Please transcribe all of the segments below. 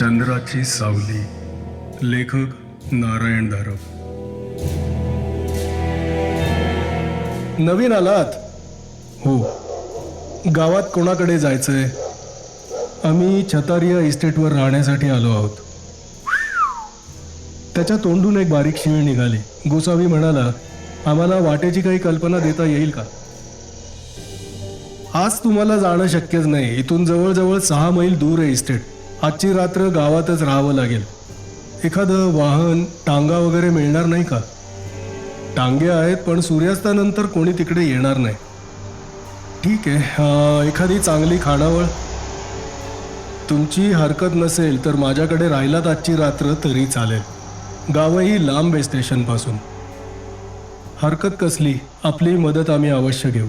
चंद्राची सावली. लेखक नारायण धारव नवीन आलात? हो. गावात कोणाकडे जायचंय? आम्ही छतारिया इस्टेटवर राहण्यासाठी आलो आहोत. त्याच्या तोंडून एक बारीक शिळ निघाली. गोसावी म्हणाला आम्हाला वाटेची काही कल्पना देता येईल का? आज तुम्हाला जाणं शक्यच नाही. इथून जवळजवळ सहा मैल दूर आहे इस्टेट. आजची रात्र गावातच राहावं लागेल. एखादं वाहन टांगा वगैरे मिळणार नाही का? टांगे आहेत पण सूर्यास्तानंतर कोणी तिकडे येणार नाही. ठीक आहे एखादी चांगली खानावळ. तुमची हरकत नसेल तर माझ्याकडे राहिलात आजची रात्र तरी चालेल. गावही लांब आहे स्टेशनपासून. हरकत कसली आपली मदत आम्ही अवश्य घेऊ.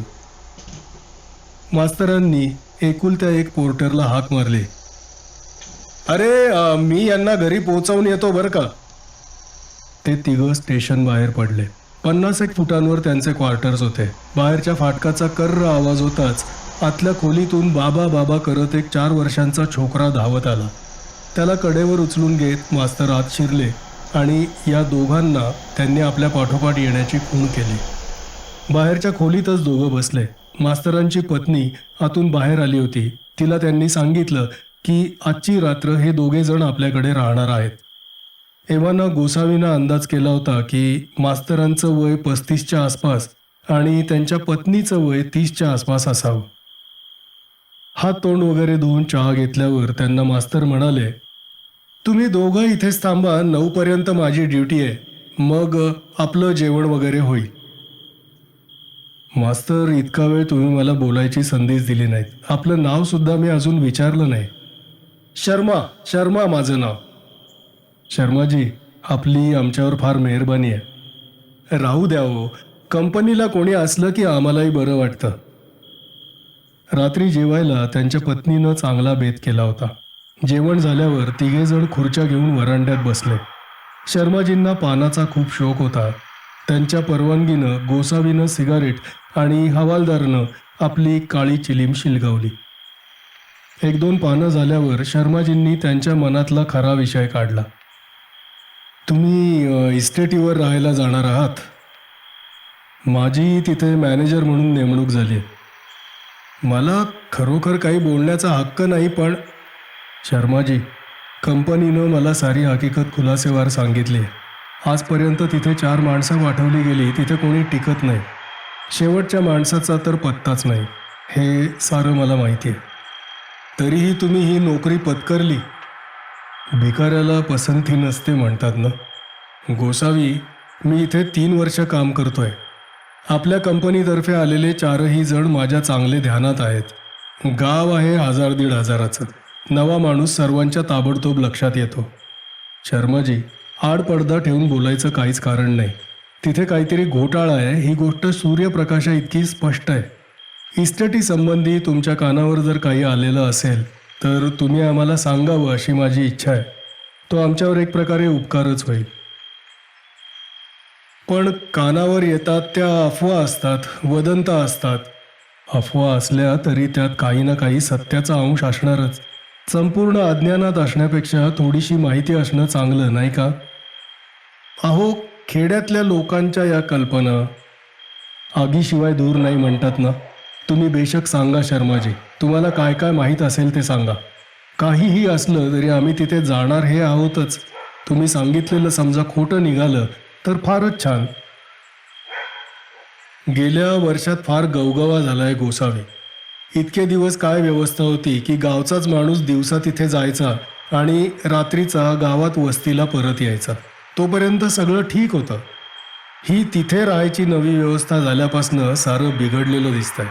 मास्तरांनी एकुलत्या एक पोर्टरला हाक मारली. अरे अ, मी यांना घरी पोहोचवून येतो बरं का? ते तिघं स्टेशन बाहेर पडले. पन्नास एक फुटांवर त्यांचे क्वार्टर्स होते. बाहेरच्या फाटकाचा कर्र आवाज होताच. आतल्या खोलीतून बाबा बाबा करत एक चार वर्षांचा छोकरा धावत आला. त्याला कडेवर उचलून घेत मास्तर आत शिरले आणि या दोघांना त्यांनी आपल्या पाठोपाठ येण्याची खूण केली. बाहेरच्या खोलीतच दोघं बसले. मास्तरांची पत्नी आतून बाहेर आली होती. तिला त्यांनी सांगितलं की आजची रात्र हे दोघे जण आपल्याकडे राहणार आहेत. एव्हाना गोसावीनं अंदाज केला होता की मास्तरांचं वय पस्तीसच्या आसपास आणि त्यांच्या पत्नीचं वय तीसच्या आसपास असावं. हात तोंड वगैरे धुवून चहा घेतल्यावर त्यांना मास्तर म्हणाले तुम्ही दोघं इथेच थांबा नऊपर्यंत माझी ड्युटी आहे. मग आपलं जेवण वगैरे होईल. मास्तर इतका वेळ तुम्ही मला बोलायची संधीच दिली नाहीत. आपलं नावसुद्धा मी अजून विचारलं नाही. शर्मा शर्मा माझं नाव. शर्माजी आपली आमच्यावर फार मेहरबानी आहे. राहू द्या हो कंपनीला कोणी असलं की आम्हालाही बरं वाटतं. रात्री जेवायला त्यांच्या पत्नीनं चांगला बेत केला होता. जेवण झाल्यावर तिघेजण खुर्च्या घेऊन वरांड्यात बसले. शर्माजींना पानाचा खूप शौक होता. त्यांच्या परवानगीनं गोसावीनं सिगारेट आणि हवालदारनं आपली काळी चिलीम शिलगावली. एक दोन पानं झाल्यावर शर्माजींनी त्यांच्या मनातला खरा विषय काढला. तुम्ही इस्टेटीवर राहायला जाणार आहात. माझी तिथे मॅनेजर म्हणून नेमणूक झाली. आहे मला खरोखर काही बोलण्याचा हक्क नाही पण शर्माजी कंपनीनं मला सारी हकीकत खुलासेवार सांगितली. आजपर्यंत तिथे चार माणसं पाठवली गेली तिथे कोणी टिकत नाही. शेवटच्या माणसाचा तर पत्ताच नाही. हे सारं मला माहिती आहे. तरीही तुम्ही ही नोकरी पत्करली. भिकाऱ्याला पसंती नसते म्हणतात ना? गोसावी मी इथे तीन वर्ष काम करतोय. आपल्या कंपनीतर्फे आलेले चारही जण माझ्या चांगले ध्यानात आहेत. गाव आहे हजार दीड हजाराचं. नवा माणूस सर्वांच्या ताबडतोब लक्षात येतो. शर्माजी आड पडदा ठेवून बोलायचं काहीच कारण नाही. तिथे काहीतरी घोटाळा आहे ही गोष्ट सूर्यप्रकाशा इतकी स्पष्ट आहे. इस्टेटी संबंधी तुमच्या कानावर जर काही आलेलं असेल तर तुम्ही आम्हाला सांगावं अशी माझी इच्छा आहे. तो आमच्यावर एक प्रकारे उपकारच होईल. पण कानावर येतात त्या अफवा असतात वदंता असतात. अफवा असल्या तरी त्यात काही ना काही सत्याचा अंश असणारच. संपूर्ण अज्ञानात असण्यापेक्षा थोडीशी माहिती असणं चांगलं नाही का? अहो खेड्यातल्या लोकांच्या या कल्पना आगीशिवाय दूर नाही म्हणतात ना? तुम्ही बेशक सांगा शर्माजी. तुम्हाला काय काय माहीत असेल ते सांगा. काहीही असलं तरी आम्ही तिथे जाणार हे आहोतच. तुम्ही सांगितलेलं समजा खोटं निघालं तर फारच छान. गेल्या वर्षात फार गवगवा झालाय गोसावी. इतके दिवस काय व्यवस्था होती की गावचाच माणूस दिवसा तिथे जायचा आणि रात्रीचा गावात वस्तीला परत यायचा. तोपर्यंत सगळं ठीक होतं. ही तिथे राहायची नवी व्यवस्था झाल्यापासनं सारं बिघडलेलं दिसतंय.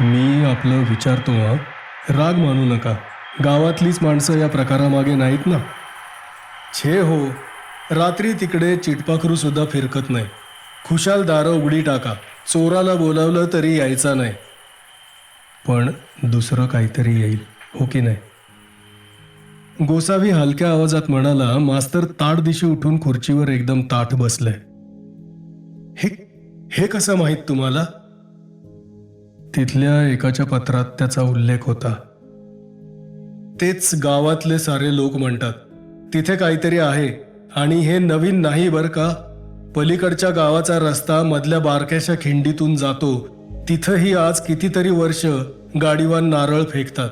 मी आपलं विचारतो हा. राग मानू नका. गावातलीच माणसं या प्रकारामागे नाहीत ना? छे हो. रात्री तिकडे चिटपाखरू सुद्धा फिरकत नाही. खुशाल दारं उघडी टाका. चोराला बोलावलं तरी यायचा नाही. पण दुसरं काहीतरी येईल हो की नाही? गोसावी हलक्या आवाजात म्हणाला मास्तर ताट दिशी उठून खुर्चीवर एकदम ताठ बसलंय. हे हे कसं माहीत तुम्हाला? तिथल्या एकाच्या पत्रात त्याचा उल्लेख होता. तेच गावातले सारे लोक म्हणतात तिथे काहीतरी आहे आणि हे नवीन नाही बर का? पलीकडच्या गावाचा रस्ता मधल्या बारक्याच्या खिंडीतून जातो. तिथंही आज कितीतरी वर्ष गाडीवान नारळ फेकतात.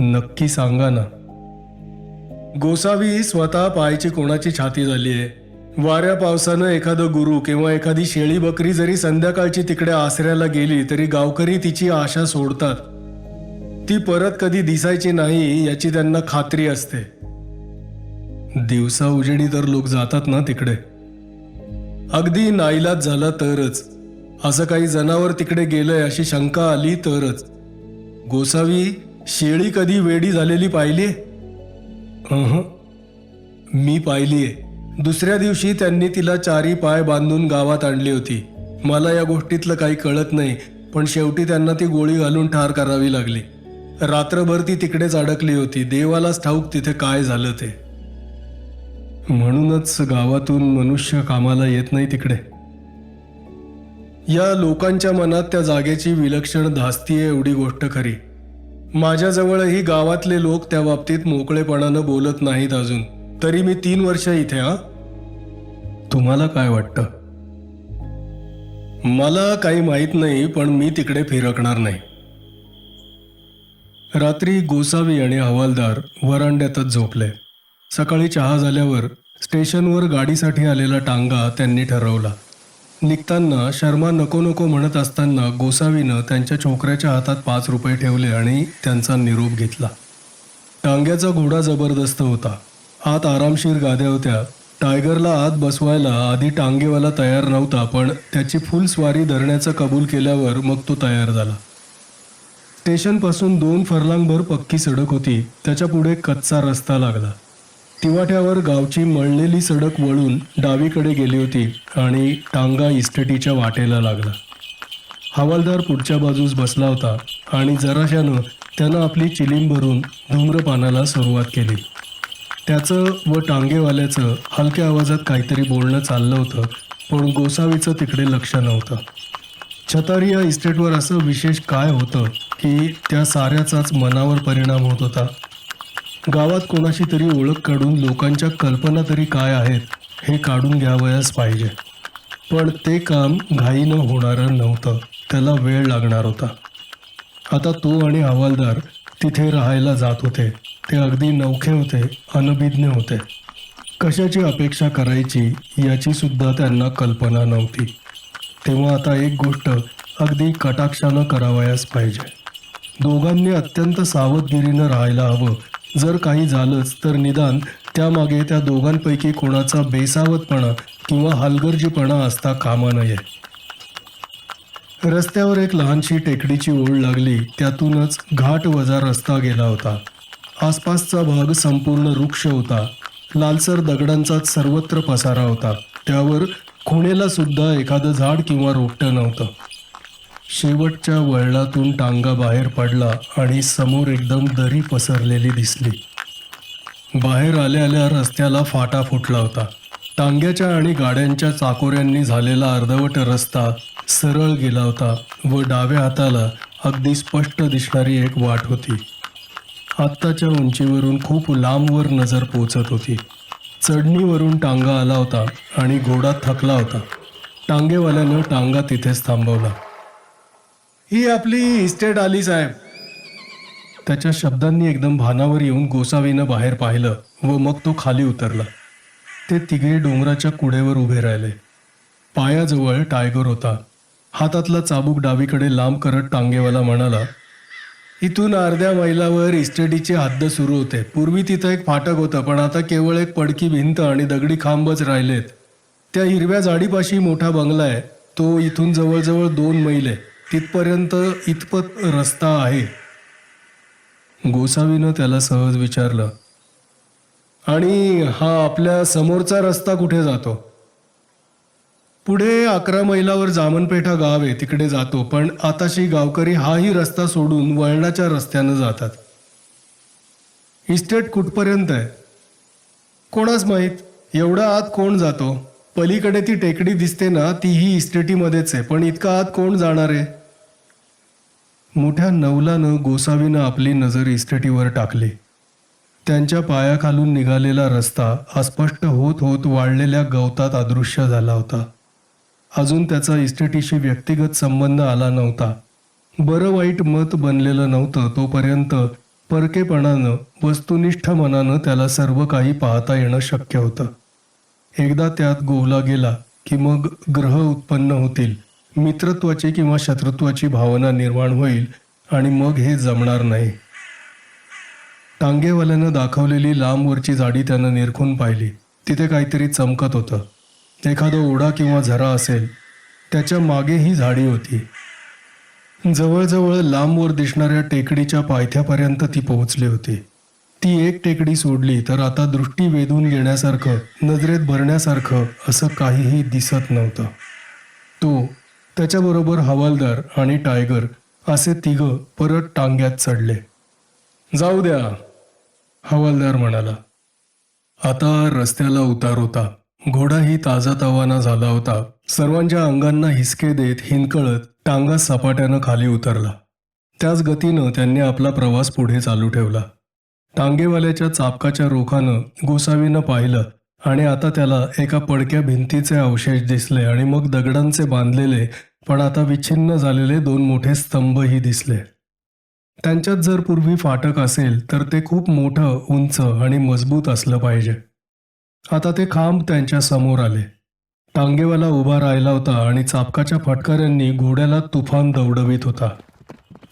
नक्की सांगा ना. गोसावी स्वतः पायाची कोणाची छाती झाली आहे वाऱ्या पावसानं एखादं गुरु किंवा एखादी शेळी बकरी जरी संध्याकाळची तिकडे आसऱ्याला गेली तरी गावकरी तिची आशा सोडतात. ती परत कधी दिसायची नाही याची त्यांना खात्री असते. दिवसा उजेडी तर लोक जातात ना तिकडे. अगदी नाईलाज झाला तरच. असं काही जनावर तिकडे गेलंय अशी शंका आली तरच. गोसावी शेळी कधी वेडी झालेली पाहिली मी पाहिलीये. दुसऱ्या दिवशी त्यांनी तिला चारी पाय बांधून गावात आणली होती. मला या गोष्टीतलं काही कळत नाही पण शेवटी त्यांना ती गोळी घालून ठार करावी लागली. रात्रभर ती तिकडेच अडकली होती देवालाच ठाऊक तिथे काय झालं ते. म्हणूनच गावातून मनुष्य कामाला येत नाही तिकडे. या लोकांच्या मनात त्या जागेची विलक्षण धास्ती आहे एवढी गोष्ट खरी. माझ्याजवळही गावातले लोक त्या बाबतीत मोकळेपणानं बोलत नाहीत अजून. तरी मी तीन वर्ष इथे हा? तुम्हाला काय वाटतं? मला काही माहीत नाही पण मी तिकडे फिरकणार नाही. रात्री गोसावी आणि हवालदार वरांड्यातच झोपले. सकाळी चहा झाल्यावर स्टेशनवर गाडीसाठी आलेला टांगा त्यांनी ठरवला. निघताना शर्मा नको नको म्हणत असताना गोसावीनं त्यांच्या छोकऱ्याच्या हातात पाच रुपये ठेवले आणि त्यांचा निरोप घेतला. टांग्याचा घोडा जबरदस्त होता. आत आरामशीर गाद्या होत्या. टायगरला आत बसवायला आधी टांगेवाला तयार नव्हता पण त्याची फुल स्वारी धरण्याचं कबूल केल्यावर मग तो तयार झाला. स्टेशनपासून दोन फरलांगभर पक्की सडक होती. त्याच्या पुढे कच्चा रस्ता लागला. तिवाट्यावर गावची मळलेली सडक वळून डावीकडे गेली होती आणि टांगा इस्टेटीच्या वाटेला लागला. हवालदार पुढच्या बाजूस बसला होता आणि जराशानं त्यानं आपली चिलीम भरून धूम्रपानाला सुरुवात केली. त्याचं व टांगेवाल्याचं हलक्या आवाजात काहीतरी बोलणं चाललं होतं पण गोसावीचं तिकडे लक्ष नव्हतं. छतारिया इस्टेटवर असं विशेष काय होतं की त्या साऱ्याचाच मनावर परिणाम होत होता? गावात कोणाशी तरी ओळख काढून लोकांच्या कल्पना तरी काय आहेत हे काढून घ्यावयास पाहिजे. पण ते काम घाईनं होणारं नव्हतं त्याला वेळ लागणार होता. आता तो आणि हवालदार तिथे राहायला जात होते. ते अगदी नवखे होते अनभिज्ञ होते. कशाची अपेक्षा करायची याची सुद्धा त्यांना कल्पना नव्हती. तेव्हा आता एक गोष्ट अगदी कटाक्षानं करावयास पाहिजे. दोघांनी अत्यंत सावधगिरीनं राहायला हवं. जर काही झालंच तर निदान त्यामागे त्या दोघांपैकी कोणाचा बेसावतपणा किंवा हलगर्जीपणा असता कामा नये. रस्त्यावर एक लहानशी टेकडीची ओढ लागली त्यातूनच घाट वजा रस्ता गेला होता. आसपासचा भाग संपूर्ण वृक्ष होता. लालसर दगडांचा सर्वत्र पसारा होता. त्यावर खुणेला सुद्धा एखादं झाड किंवा रोपटं नव्हतं. शेवटच्या वळणातून टांगा बाहेर पडला आणि समोर एकदम दरी पसरलेली दिसली. बाहेर आल्या आल्या रस्त्याला फाटा फुटला होता. टांग्याच्या आणि गाड्यांच्या चाकोऱ्यांनी झालेला अर्धवट रस्ता सरळ गेला होता व डाव्या हाताला अगदी स्पष्ट दिसणारी एक वाट होती. आत्ताच्या उंचीवरून खूप लांबवर नजर पोचत होती. चढणीवरून टांगा आला होता आणि घोडा थकला होता. टांगेवाल्यानं टांगा तिथेच थांबवला. ही आपली इस्टेट आली साहेब. त्याच्या शब्दांनी एकदम भानावर येऊन गोसावीनं बाहेर पाहिलं व मग तो खाली उतरला. ते तिघे डोंगराच्या कुडेवर उभे राहिले. पायाजवळ टायगर होता. हातातला चाबूक डावीकडे लांब करत टांगेवाला म्हणाला इथून अर्ध्या मैलावर इस्टेटीची हद्द सुरू होते. पूर्वी तिथं एक फाटक होतं पण आता केवळ एक पडकी भिंत आणि दगडी खांबच राहिलेत. त्या हिरव्या झाडीपाशी मोठा बंगला आहे. तो इथून जवळजवळ दोन मैल. आहे तिथपर्यंत इतपत रस्ता आहे. गोसावीनं त्याला सहज विचारलं आणि हा आपल्या समोरचा रस्ता कुठे जातो? पुढे अकरा मैलावर जामनपेठा गाव आहे तिकडे जातो. पण आताशी गावकरी हाही रस्ता सोडून वळणाच्या रस्त्यानं जातात. इस्टेट कुठपर्यंत आहे? कोणाच माहीत? एवढा आत कोण जातो? पलीकडे ती टेकडी दिसते ना तीही इस्टेटीमध्येच आहे. पण इतका आत कोण जाणार आहे? मोठ्या नवलानं गोसावीनं आपली नजर इस्टेटीवर टाकली. त्यांच्या पायाखालून निघालेला रस्ता अस्पष्ट होत होत वाढलेल्या गवतात अदृश्य झाला होता. अजून त्याचा इस्टेटीशी व्यक्तिगत संबंध आला नव्हता. बरं वाईट मत बनलेलं नव्हतं तोपर्यंत परकेपणानं वस्तुनिष्ठ मनानं त्याला सर्व काही पाहता येणं शक्य होतं. एकदा त्यात गोवला गेला की मग ग्रह उत्पन्न होतील मित्रत्वाची किंवा शत्रुत्वाची भावना निर्माण होईल आणि मग हे जमणार नाही. टांगेवाल्यानं दाखवलेली लांबवरची जाडी त्यानं निरखून पाहिली. तिथे काहीतरी चमकत होतं. एखादा ओढा किंवा झरा असेल त्याच्यामागे ही झाडी होती. जवळजवळ लांबवर दिसणाऱ्या टेकडीच्या पायथ्यापर्यंत ती पोहोचली होती. ती एक टेकडी सोडली तर आता दृष्टी वेधून घेण्यासारखं नजरेत भरण्यासारखं असं काहीही दिसत नव्हतं. तो त्याच्याबरोबर हवालदार आणि टायगर असे तिघं परत टांग्यात चढले. जाऊ द्या हवालदार म्हणाला. आता रस्त्याला उतार होता. घोडाही ताजा तवाना झाला होता. सर्वांच्या अंगांना हिसके देत हिंदकळत टांगा सपाट्यानं खाली उतरला. त्याच गतीनं त्यांनी आपला प्रवास पुढे चालू ठेवला. टांगेवाल्याच्या चापकाच्या रोखानं गोसावीनं पाहिलं आणि आता त्याला एका पडक्या भिंतीचे अवशेष दिसले आणि मग दगडांचे बांधलेले पण आता विच्छिन्न झालेले दोन मोठे स्तंभही दिसले. त्यांच्यात जर पूर्वी फाटक असेल तर ते खूप मोठं उंच आणि मजबूत असलं पाहिजे. आता ते खांब त्यांच्यासमोर आले. टांगेवाला उभा राहिला होता आणि चापकाच्या फटकाऱ्यांनी घोड्याला तुफान दौडवित होता.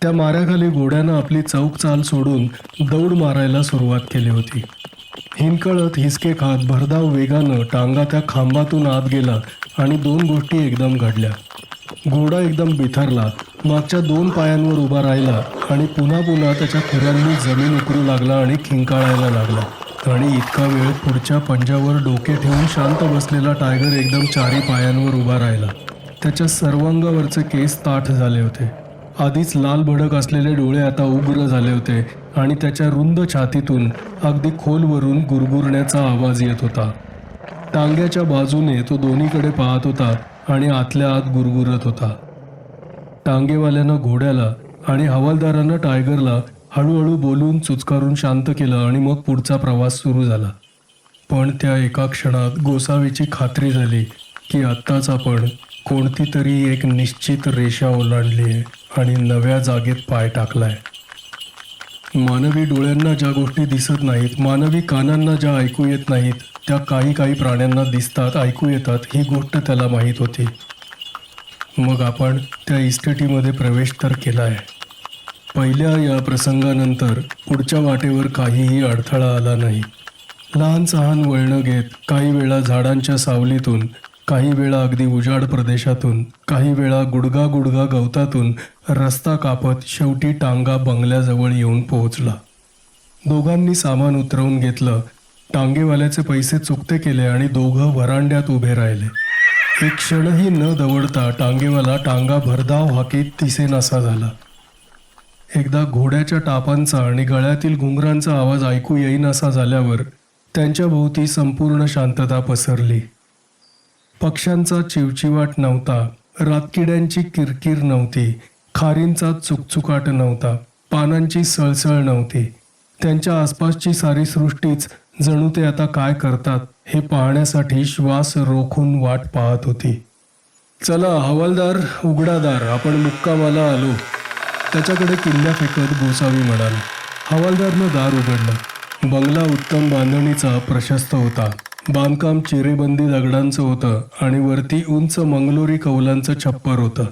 त्या माऱ्याखाली घोड्यानं आपली चौक चाल सोडून दौड मारायला सुरुवात केली होती. हिंकळत हिसके खात भरधाव वेगानं टांगा त्या खांबातून आत गेला आणि दोन गोष्टी एकदम घडल्या. घोडा एकदम बिथरला मागच्या दोन पायांवर उभा राहिला आणि पुन्हा पुन्हा त्याच्या खुऱ्यांनी जमीन उकरू लागला आणि खिंकाळायला लागला. आणि इतका वेळ पुढच्या पंजावर डोके ठेवून शांत बसलेला टायगर एकदम चारी पायांवर उभा राहिला. त्याच्या सर्वांगावरचे केस ताठ झाले होते. आधीच लाल भडक असलेले डोळे आता उग्र झाले होते आणि त्याच्या रुंद छातीतून अगदी खोलवरून गुरगुरण्याचा आवाज येत होता. टांग्याच्या बाजूने तो दोन्हीकडे पाहत होता आणि आतल्या आत गुरगुरत होता. टांगेवाल्यानं घोड्याला आणि हवालदारानं टायगरला हळूहळू बोलून चुचकारून शांत केलं आणि मग पुढचा प्रवास सुरू झाला. पण त्या एका क्षणात गोसावीची खात्री झाली की आत्ताच आपण कोणती तरी एक निश्चित रेषा ओलांडली आहे आणि नव्या जागेत पाय टाकलाय. मानवी डोळ्यांना ज्या गोष्टी दिसत नाहीत मानवी कानांना ज्या ऐकू येत नाहीत त्या काही काही प्राण्यांना दिसतात ऐकू येतात ही गोष्ट त्याला माहीत होती. मग आपण त्या इस्टेटीमध्ये प्रवेश तर केला आहे पहिल्या या प्रसंगानंतर पुढच्या वाटेवर काहीही अडथळा आला नाही. लहान सहान वळणं घेत काही वेळा झाडांच्या सावलीतून काही वेळा अगदी उजाड प्रदेशातून काही वेळा गुडगा गुडगा गवतातून रस्ता कापत शेवटी टांगा बंगल्याजवळ येऊन पोहोचला. दोघांनी सामान उतरवून घेतलं टांगेवाल्याचे पैसे चुकते केले आणि दोघं वरांड्यात उभे राहिले. एक क्षणही न दवडता टांगेवाला टांगा भरधाव हाकीत तिसेनासा झाला. एकदा घोड्याच्या टापांचा आणि गळ्यातील घुंगरांचा आवाज ऐकू येईनासा झाल्यावर त्यांच्या भोवती संपूर्ण शांतता पसरली. पक्ष्यांचा चिवचिवाट नव्हता रातकिड्यांची किरकिर नव्हती खारींचा चुकचुकाट नव्हता पानांची सळसळ नव्हती. त्यांच्या आसपासची सारी सृष्टीच जणू ते आता काय करतात हे पाहण्यासाठी श्वास रोखून वाट पाहत होती. चला हवालदार उघडादार आपण मुक्कामाला आलो. त्याच्याकडे किल्ल्या फेकत गोसावी म्हणाला. हवालदारनं दार उघडलं. बंगला उत्तम बांधणीचा प्रशस्त होता. बांधकाम चिरेबंदी दगडांचं होतं आणि वरती उंच मंगलोरी कौलांचं छप्पर होतं.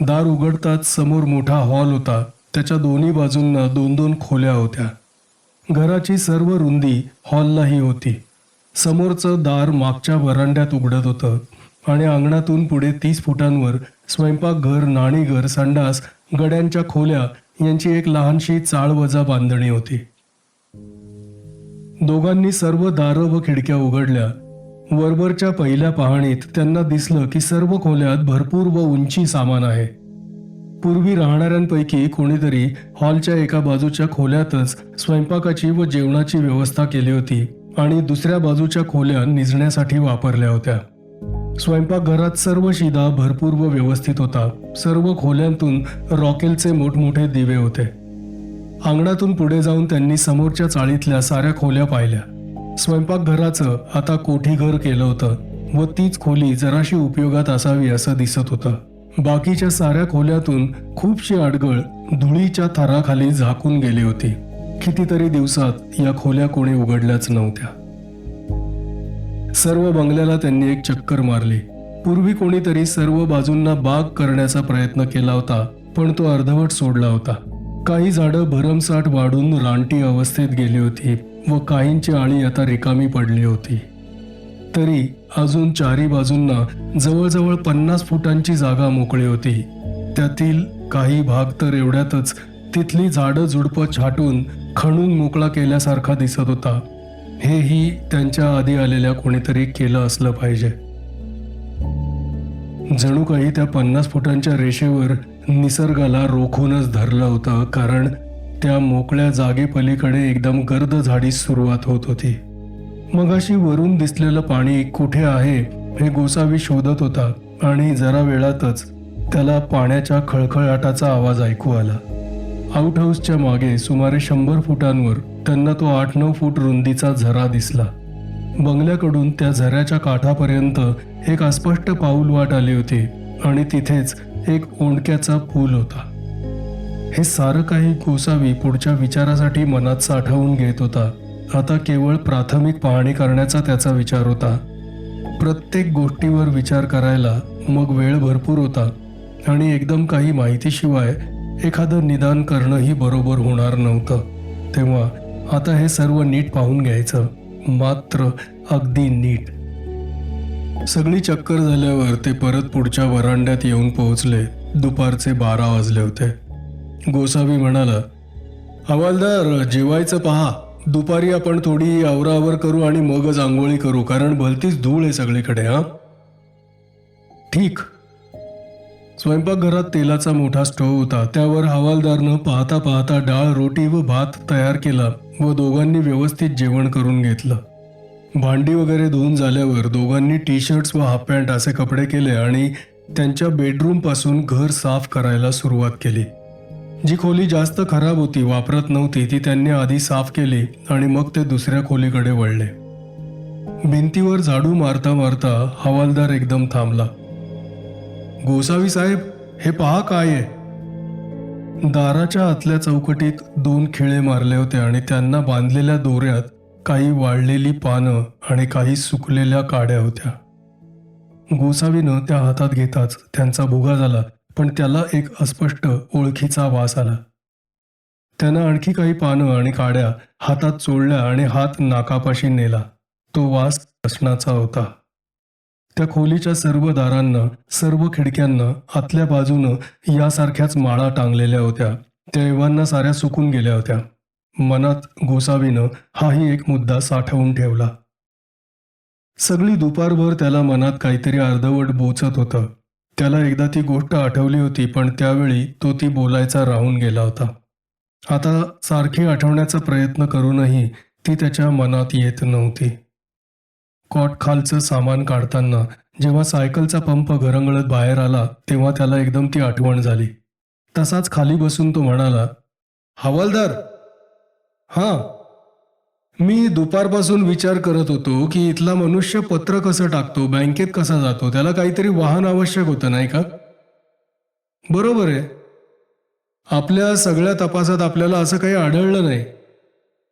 दार उघडताच समोर मोठा हॉल होता. त्याच्या दोन्ही बाजूंना दोन दोन खोल्या होत्या. घराची सर्व रुंदी हॉललाही होती. समोरचं दार मागच्या वरांड्यात उघडत होतं. आणि अंगणातून पुढे तीस फुटांवर स्वयंपाकघर नाणीघर संडास गड्यांच्या खोल्या यांची एक लहानशी चाळवजा बांधणी होती. दोघांनी सर्व दारं व खिडक्या उघडल्या. वरवरच्या पहिल्या पाहणीत त्यांना दिसलं की सर्व खोल्यात भरपूर व उंची सामान आहे. पूर्वी राहणाऱ्यांपैकी कोणीतरी हॉलच्या एका बाजूच्या खोल्यातच स्वयंपाकाची व जेवणाची व्यवस्था केली होती आणि दुसऱ्या बाजूच्या खोल्या निजण्यासाठी वापरल्या होत्या. स्वयंपाकघरात सर्व शिदा भरपूर व व्यवस्थित होता. सर्व खोल्यांतून रॉकेलचे मोठमोठे दिवे होते. अंगणातून पुढे जाऊन त्यांनी समोरच्या चाळीतल्या साऱ्या खोल्या पाहिल्या. स्वयंपाकघराचं आता कोठीघर केलं होतं व तीच खोली जराशी उपयोगात असावी असं दिसत होतं. बाकीच्या साऱ्या खोल्यातून खूपशी अडगळ धुळीच्या थराखाली झाकून गेली होती. कितीतरी दिवसात या खोल्या कोणी उघडल्याच नव्हत्या. सर्व बंगल्याला त्यांनी एक चक्कर मारली. पूर्वी कोणीतरी सर्व बाजूंना बाग करण्याचा प्रयत्न केला होता पण तो अर्धवट सोडला होता. काही झाडं भरमसाठ वाढून रानटी अवस्थेत गेली होती व काहींची आळी आता रिकामी पडली होती. तरी अजून चारी बाजूंना जवळजवळ पन्नास फुटांची जागा मोकळी होती. त्यातील काही भाग तर एवढ्यातच तिथली झाडं झुडपं छाटून खणून मोकळा केल्यासारखा दिसत होता. हेही त्यांच्या आधी आलेल्या कोणीतरी केलं असलं पाहिजे. जणू काही त्या पन्नास फुटांच्या रेषेवर निसर्गाला रोखूनच धरलं होतं कारण त्या मोकळ्या जागेपलीकडे एकदम गर्द झाडीस सुरुवात होत होती. मगाशी वरून दिसलेलं पाणी कुठे आहे हे गोसावी शोधत होता आणि जरा वेळातच त्याला पाण्याच्या खळखळाटाचा आवाज ऐकू आला. आउट हाऊसच्या मागे सुमारे शंभर फुटांवर त्यांना तो आठ नऊ फूट रुंदीचा झरा दिसला. बंगल्याकडून त्या झऱ्याच्या काठापर्यंत एक अस्पष्ट पाऊल वाट आली होती आणि तिथेच एक ओंडक्याचा पूल होता. हे सारं काही गोसावी पुढच्या विचारासाठी मनात साठवून घेत होता. आता केवळ प्राथमिक पाहणी करण्याचा त्याचा विचार होता. प्रत्येक गोष्टीवर विचार करायला मग वेळ भरपूर होता आणि एकदम काही माहितीशिवाय एखादं निदान करणंही बरोबर होणार नव्हतं. तेव्हा आता हे सर्व नीट पाहून घ्यायचं. मात्र अगदी नीट. सगळी चक्कर झाल्यावर ते परत पुढच्या वरांड्यात येऊन पोहोचले. दुपारचे बारा वाजले होते. गोसावी म्हणाला हवालदार जेवायचं पहा. दुपारी आपण थोडी आवरावर करू आणि मगच आंघोळी करू. कारण भलतीच धूळ आहे सगळीकडे हा? ठीक. स्वयंपाकघरात तेलाचा मोठा स्टोव्ह होता. त्यावर हवालदारनं पाहता पाहता डाळ रोटी व भात तयार केला व दोघांनी व्यवस्थित जेवण करून घेतलं. भांडी वगैरे धुवून झाल्यावर दोघांनी टी शर्ट्स व हाफ पॅन्ट असे कपडे केले आणि त्यांच्या बेडरूमपासून घर साफ करायला सुरुवात केली. जी खोली जास्त खराब होती वापरत नव्हती ती त्यांनी आधी साफ केली आणि मग ते दुसऱ्या खोलीकडे वळले. भिंतीवर झाडू मारता मारता हवालदार एकदम थांबला. गोसावी साहेब हे पहा काय आहे. दाराच्या आतल्या चौकटीत दोन खिळे मारले होते आणि त्यांना बांधलेल्या दोऱ्यात काही वाळलेली पानं आणि काही सुकलेल्या काड्या होत्या. गोसावीनं त्या हातात घेताच त्यांचा भुगा झाला पण त्याला एक अस्पष्ट ओळखीचा वास आला. त्यानं आणखी काही पानं आणि काड्या हातात चोळल्या आणि हात नाकापाशी नेला. तो वास असण्याचा होता. त्या खोलीच्या सर्व दारांना सर्व खिडक्यांना आतल्या बाजूनं यासारख्याच माळा टांगलेल्या होत्या. त्या एव्हांना साऱ्या सुकून गेल्या होत्या. मनात गोसावीनं हाही एक मुद्दा साठवून ठेवला. सगळी दुपारभर त्याला मनात काहीतरी अर्धवट बोचत होतं. त्याला एकदा ती गोष्ट आठवली होती पण त्यावेळी तो ती बोलायचा राहून गेला होता. आता सारखी आठवण्याचा प्रयत्न करूनही ती त्याच्या मनात येत नव्हती. कॉट खालचं सामान काढताना जेव्हा सायकलचा पंप घरंगळत बाहेर आला तेव्हा त्याला एकदम ती आठवण झाली. तसाच खाली बसून तो म्हणाला हवालदार हां. मी दुपारपासून विचार करत होतो की इथला मनुष्य पत्र कसं टाकतो बँकेत कसा जातो त्याला काहीतरी वाहन आवश्यक होतं नाही का? बरोबर आहे. आपल्या सगळ्या तपासात आपल्याला असं काही आढळलं नाही.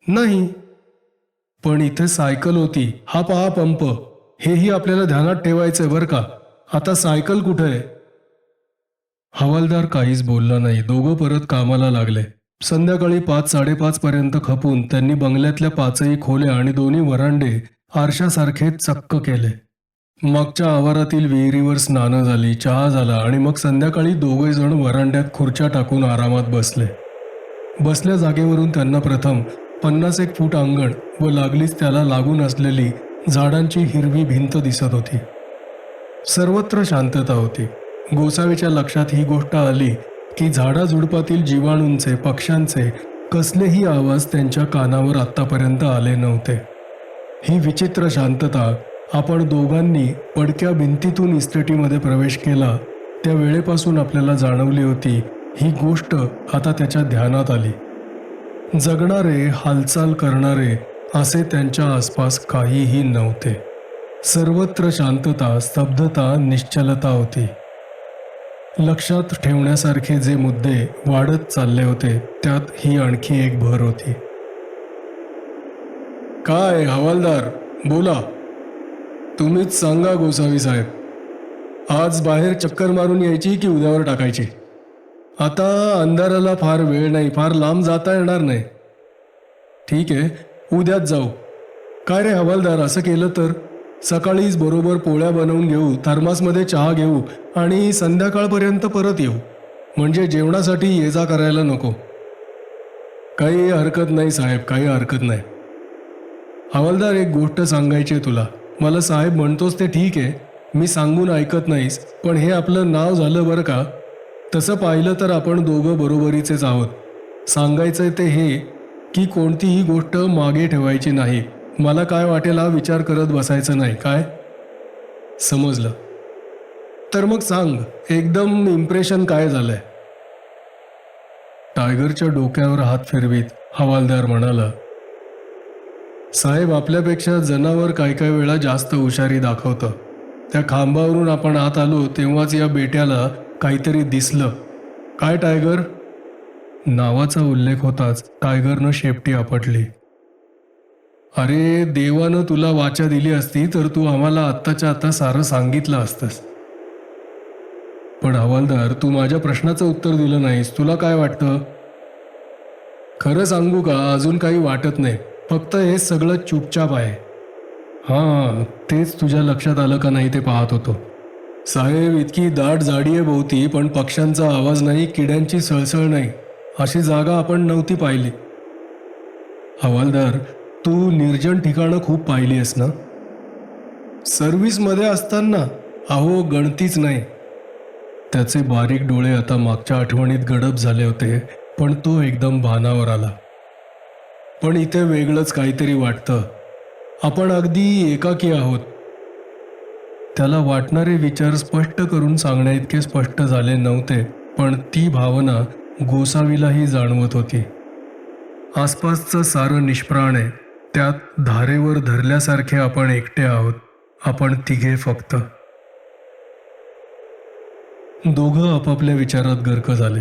नाही. पण इथे सायकल होती. हा पहा पंप. हेही आपल्याला ध्यानात ठेवायचंय बरं का. आता सायकल कुठे आहे? हवालदार काहीच बोलला नाही. दोघं परत कामाला लागले. संध्याकाळी पाच साडेपाच पर्यंत खपून त्यांनी बंगल्यातल्या पाचही खोल्या आणि दोन्ही वरांडे आरशासारखे चक्क केले. मागच्या आवारातील विहिरीवर स्नानं झाली चहा झाला आणि मग संध्याकाळी दोघे जण वरांड्यात खुर्च्या टाकून आरामात बसले. बसल्या जागेवरून त्यांना प्रथम पन्नास एक फूट अंगण व लागलीच त्याला लागून असलेली झाडांची हिरवी भिंत दिसत होती. सर्वत्र शांतता होती. गोसावीच्या लक्षात ही गोष्ट आली की झाडाझुडपातील जीवाणूंचे पक्ष्यांचे कसलेही आवाज त्यांच्या कानावर आत्तापर्यंत आले नव्हते. ही विचित्र शांतता आपण दोघांनी पडक्या भिंतीतून इस्टेटीमध्ये प्रवेश केला त्या वेळेपासून आपल्याला जाणवली होती. ही गोष्ट आता त्याच्या ध्यानात आली. जगणारे हालचाल करणारे असे त्यांच्या आसपास काहीही नव्हते. सर्वत्र शांतता स्तब्धता निश्चलता होती. लक्षात ठेवण्यासारखे जे मुद्दे वाढत चालले होते त्यात ही आणखी एक भर होती. काय हवालदार? बोला. तुम्हीच सांगा गोसावी साहेब. आज बाहेर चक्कर मारून यायची की उद्यावर टाकायची? आता अंधाराला फार वेळ नाही फार लांब जाता येणार नाही. ठीक आहे उद्याच जाऊ. काय रे हवालदार असं केलं तर? सकाळीच बरोबर पोळ्या बनवून घेऊ थर्मासमध्ये चहा घेऊ आणि संध्याकाळपर्यंत परत येऊ. म्हणजे जेवणासाठी ये जा करायला नको. काही हरकत नाही साहेब काही हरकत नाही. हवालदार एक गोष्ट सांगायची आहे तुला. मला साहेब म्हणतोस ते ठीक आहे. मी सांगून ऐकत नाहीस पण हे आपलं नाव झालं बरं का? तसं पाहिलं तर आपण दोघं बरोबरीचेच आहोत. सांगायचं ते हे की कोणतीही गोष्ट मागे ठेवायची नाही. मला काय वाटेल हा विचार करत बसायचं नाही काय? समजलं. तर मग सांग एकदम इम्प्रेशन काय झालंय? टायगरच्या डोक्यावर हात फिरवीत हवालदार म्हणाला साहेब आपल्यापेक्षा जनावर काही काही वेळा जास्त हुशारी दाखवतं. त्या खांबावरून आपण आत आलो तेव्हाच या बेट्याला काहीतरी दिसलं. काय टायगर? नावाचा उल्लेख होताच टायगरनं शेपटी आपटली. अरे देवानं तुला वाचा दिली असती तर तू आम्हाला आत्ताच्या आत्ता सारं सांगितलं असतंस. पण हवालदार तू माझ्या प्रश्नाचं उत्तर दिलं नाहीस. तुला काय वाटतं? खरं सांगू का अजून काही वाटत नाही. फक्त हे सगळं चुपचाप आहे. हां तेच तुझ्या लक्षात आलं का नाही ते पाहत होतो. साहेब इतकी दाट जाडी आहे भोवती पण पक्ष्यांचा आवाज नाही किड्यांची सळसळ नाही. अशी जागा आपण नव्हती पाहिली. हवालदार तू निर्जन ठिकाणं खूप पाहिली आहेस ना? सर्व्हिसमध्ये असताना अहो गणतीच नाही. त्याचे बारीक डोळे आता मागच्या आठवणीत गडप झाले होते पण तो एकदम भानावर आला. पण इथे वेगळंच काहीतरी वाटतं. आपण अगदी एकाकी आहोत. त्याला वाटणारे विचार स्पष्ट करून सांगण्याइतके स्पष्ट झाले नव्हते पण ती भावना गोसावीलाही जाणवत होती. आसपासचं सारं निष्प्राण आहे त्यात धारेवर धरल्यासारखे आपण एकटे आहोत आपण तिघे फक्त. दोघं आपापल्या विचारात गर्क झाले.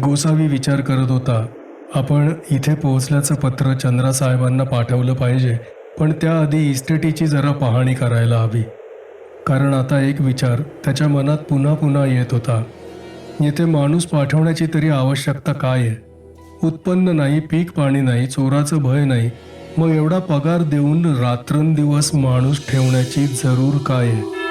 गोसावी विचार करत होता आपण इथे पोहोचल्याचं पत्र चंद्रासाहेबांना पाठवलं पाहिजे पण त्याआधी इस्टेटीची जरा पाहणी करायला हवी. कारण आता एक विचार त्याच्या मनात पुन्हा पुन्हा येत होता. येथे माणूस पाठवण्याची तरी आवश्यकता काय आहे? उत्पन्न नाही पीक पाणी नाही चोराचं भय नाही. मग एवढा पगार देऊन रात्रंदिवस माणूस ठेवण्याची जरूर काय आहे?